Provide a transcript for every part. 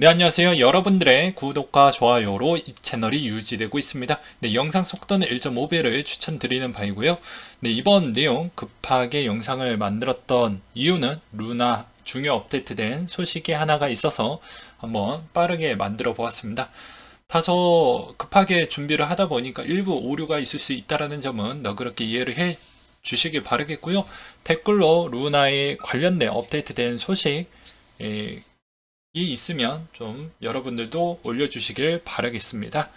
네, 안녕하세요. 여러분들의 구독과 좋아요로 이 채널이 유지되고 있습니다. 네, 영상 속도는 1.5배를 추천드리는 바이고요. 네, 이번 내용 급하게 영상을 만들었던 이유는 루나 중요 업데이트된 소식이 하나가 있어서 한번 빠르게 만들어 보았습니다. 다소 급하게 준비를 하다 보니까 일부 오류가 있을 수 있다는 점은 너그럽게 이해를 해 주시길 바라겠고요. 댓글로 루나에 관련된 업데이트된 소식 예, 이 있으면 좀 여러분들도 올려주시길 바라겠습니다.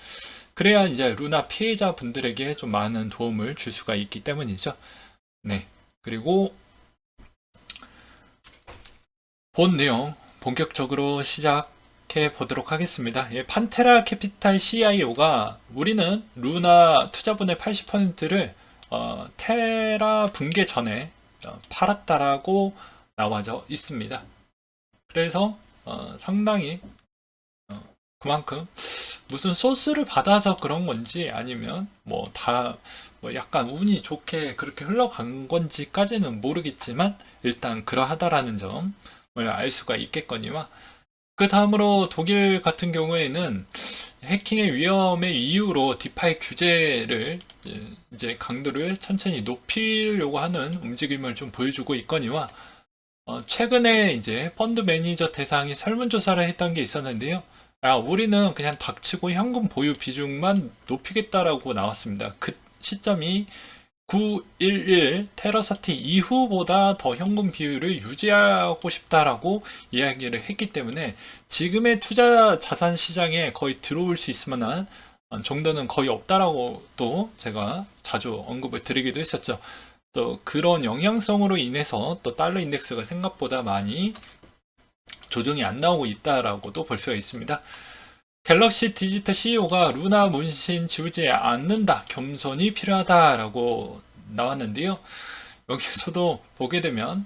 그래야 이제 루나 피해자 분들에게 좀 많은 도움을 줄 수가 있기 때문이죠. 네. 그리고 본 내용 본격적으로 시작해 보도록 하겠습니다. 예, 판테라 캐피탈 CIO가 우리는 루나 투자분의 80%를 어, 테라 붕괴 전에 어, 팔았다라고 나와져 있습니다. 그래서 어, 상당히 어, 그만큼 무슨 소스를 받아서 그런 건지 아니면 뭐다뭐 약간 운이 좋게 그렇게 흘러간 건지까지는 모르겠지만 일단 그러하다라는 점을 알 수가 있겠거니와 그 다음으로 독일 같은 경우에는 해킹의 위험의 이유로 디파이 규제를 이제 강도를 천천히 높이려고 하는 움직임을 좀 보여주고 있거니와 어, 최근에 이제 펀드 매니저 대상이 설문조사를 했던 게 있었는데요. 아, 우리는 그냥 닥치고 현금 보유 비중만 높이겠다라고 나왔습니다. 그 시점이 911 테러 사태 이후보다 더 현금 비율을 유지하고 싶다라고 이야기를 했기 때문에 지금의 투자 자산 시장에 거의 들어올 수 있을 만한 정도는 거의 없다라고 또 제가 자주 언급을 드리기도 했었죠. 또 그런 영향성으로 인해서 또 달러 인덱스가 생각보다 많이 조정이 안 나오고 있다라고도 볼 수가 있습니다. 갤럭시 디지털 CEO가 루나 문신 지우지 않는다, 겸손이 필요하다라고 나왔는데요. 여기서도 보게 되면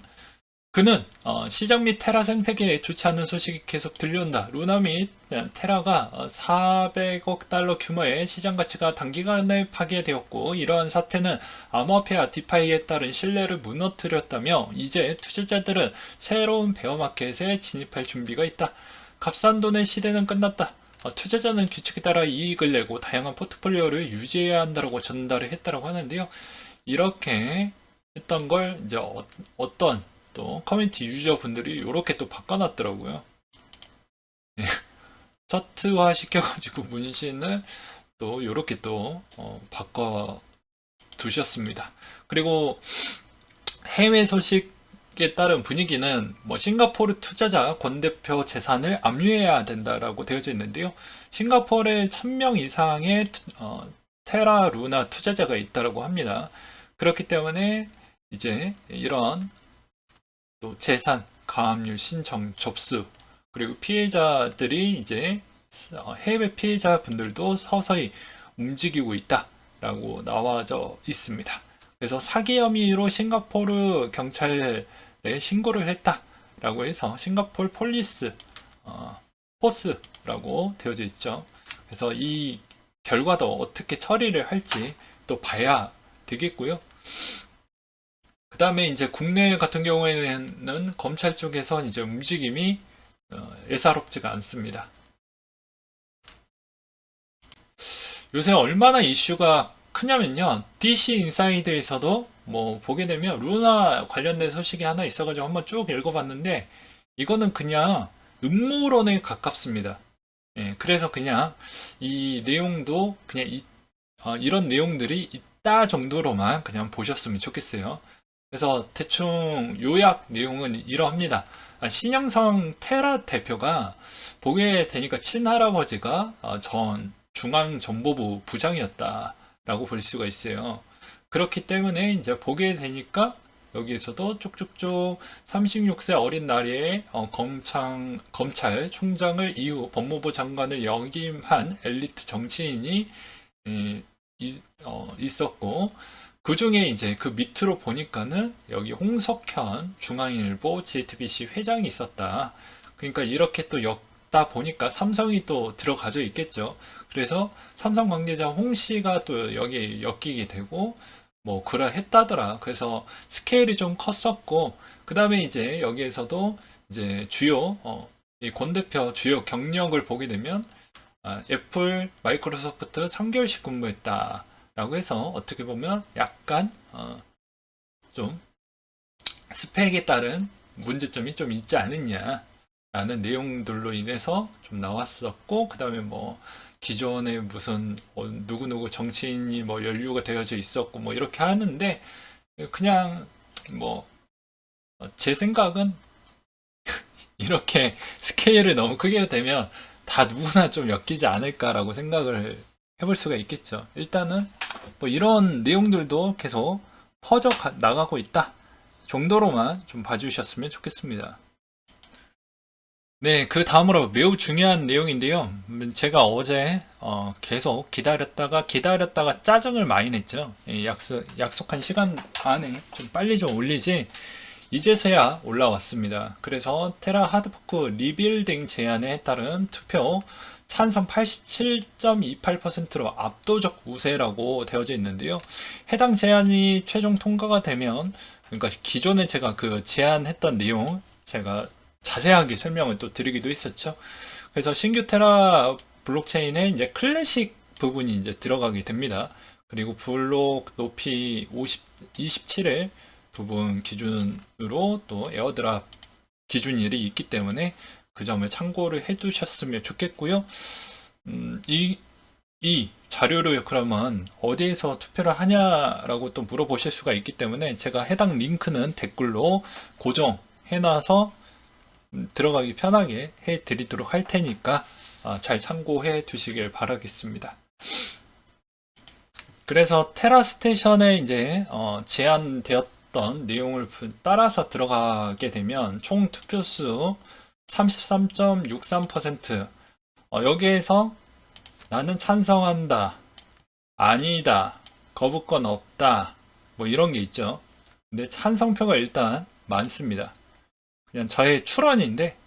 그는 어, 시장 및 테라 생태계에 좋지 않은 소식이 계속 들려온다. 루나 및 테라가 400억 달러 규모의 시장 가치가 단기간에 파괴되었고 이러한 사태는 암호화폐와 디파이에 따른 신뢰를 무너뜨렸다며 이제 투자자들은 새로운 베어 마켓에 진입할 준비가 있다. 값싼 돈의 시대는 끝났다. 어, 투자자는 규칙에 따라 이익을 내고 다양한 포트폴리오를 유지해야 한다고 전달을 했다고 하는데요. 이렇게 했던 걸 이제 어, 어떤 또 커뮤니티 유저분들이 이렇게 또 바꿔놨더라고요. 네. 차트화 시켜가지고 문신을 또 이렇게 또 어, 바꿔 두셨습니다. 그리고 해외 소식에 따른 분위기는 뭐 싱가포르 투자자 권 대표 재산을 압류해야 된다라고 되어져 있는데요. 싱가포르에 1000명 이상의 어, 테라 루나 투자자가 있다라고 합니다. 그렇기 때문에 이제 이런 또 재산, 가압류 신청 접수, 그리고 피해자들이 이제 어, 해외 피해자분들도 서서히 움직이고 있다라고 나와져 있습니다. 그래서 사기 혐의로 싱가포르 경찰에 신고를 했다라고 해서 싱가포르 폴리스 어, 포스라고 되어져 있죠. 그래서 이 결과도 어떻게 처리를 할지 또 봐야 되겠고요. 그 다음에 이제 국내 같은 경우에는 검찰 쪽에서 이제 움직임이 어, 예사롭지가 않습니다. 요새 얼마나 이슈가 크냐면요. DC 인사이드에서도 뭐 보게 되면 루나 관련된 소식이 하나 있어가지고 한번 쭉 읽어봤는데 이거는 그냥 음모론에 가깝습니다. 예, 그래서 그냥 이 내용도 그냥 이, 어, 이런 내용들이 있다 정도로만 그냥 보셨으면 좋겠어요. 그래서 대충 요약 내용은 이러합니다. 아, 신영성 테라 대표가 보게 되니까 친할아버지가 어, 전 중앙정보부 부장이었다라고 볼 수가 있어요. 그렇기 때문에 이제 보게 되니까 여기에서도 쭉쭉쭉 36세 어린 나이에 어, 검찰, 검찰 총장을 이후 법무부 장관을 역임한 엘리트 정치인이 에, 이, 어, 있었고 그 중에 이제 그 밑으로 보니까는 여기 홍석현 중앙일보 JTBC 회장이 있었다. 그러니까 이렇게 또 엮다 보니까 삼성이 또 들어가져 있겠죠. 그래서 삼성 관계자 홍 씨가 또 여기 엮이게 되고 뭐 그러했다더라. 그래서 스케일이 좀 컸었고 그 다음에 이제 여기에서도 이제 주요 어, 이권 대표 주요 경력을 보게 되면 아, 애플, 마이크로소프트 3개월씩 근무했다 라고 해서 어떻게 보면 약간 어, 좀 스펙에 따른 문제점이 좀 있지 않느냐 라는 내용들로 인해서 좀 나왔었고 그 다음에 뭐 기존에 무슨 어, 누구누구 정치인이 뭐 연루가 되어져 있었고 뭐 이렇게 하는데 그냥 뭐 제 생각은 이렇게 스케일을 너무 크게 되면 다 누구나 좀 엮이지 않을까라고 생각을 해볼 수가 있겠죠. 일단은 뭐 이런 내용들도 계속 퍼져 가- 나가고 있다 정도로만 좀 봐주셨으면 좋겠습니다. 네, 그 다음으로 매우 중요한 내용인데요. 음, 제가 어제 어, 계속 기다렸다가 기다렸다가 짜증을 많이 냈죠. 이 약속, 약속한 시간 안에 좀 빨리 좀 올리지 이제서야 올라왔습니다. 그래서 테라 하드포크 리빌딩 제안에 따른 투표 찬성 87.28%로 압도적 우세라고 되어져 있는데요. 해당 제안이 최종 통과가 되면 그러니까 기존에 제가 그 제안했던 내용 제가 자세하게 설명을 또 드리기도 했었죠. 그래서 신규 테라 블록체인에 이제 클래식 부분이 이제 들어가게 됩니다. 그리고 블록 높이 50, 27의 부분 기준으로 또 에어드랍 기준일이 있기 때문에 그 점을 참고를 해 두셨으면 좋겠고요. 음, 이, 이 자료를 그러면 어디에서 투표를 하냐라고 또 물어보실 수가 있기 때문에 제가 해당 링크는 댓글로 고정해 놔서 음, 들어가기 편하게 해 드리도록 할 테니까 아, 잘 참고해 두시길 바라겠습니다. 그래서 테라 스테이션에 이제 어, 제안되었 던 내용을 부- 따라서 들어가게 되면 총 투표수 33.63% 어, 여기에서 나는 찬성한다, 아니다, 거부권 없다, 뭐 이런 게 있죠. 근데 찬성표가 일단 많습니다. 그냥 저의 추론인데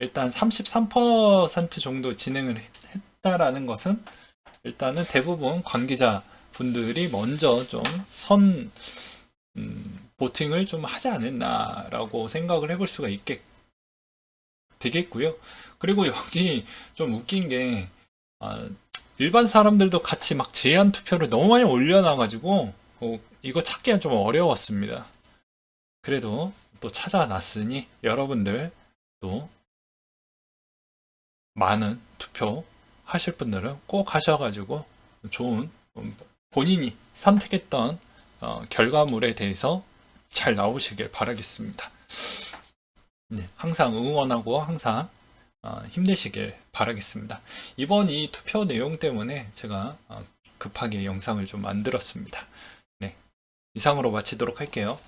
일단 33% 정도 진행을 했- 했다라는 것은 일단은 대부분 관계자 분들이 먼저 좀 선 음, 보팅을 좀 하지 않았나라고 생각을 해볼 수가 있겠 되겠고요. 그리고 여기 좀 웃긴 게 아, 일반 사람들도 같이 막 제한 투표를 너무 많이 올려놔가지고 어, 이거 찾기가 좀 어려웠습니다. 그래도 또 찾아놨으니 여러분들 또 많은 투표 하실 분들은 꼭 하셔가지고 좋은 음, 본인이 선택했던 어, 결과물에 대해서 잘 나오시길 바라겠습니다. 네, 항상 응원하고 항상 어, 힘내시길 바라겠습니다. 이번 이 투표 내용 때문에 제가 어, 급하게 영상을 좀 만들었습니다. 네, 이상으로 마치도록 할게요.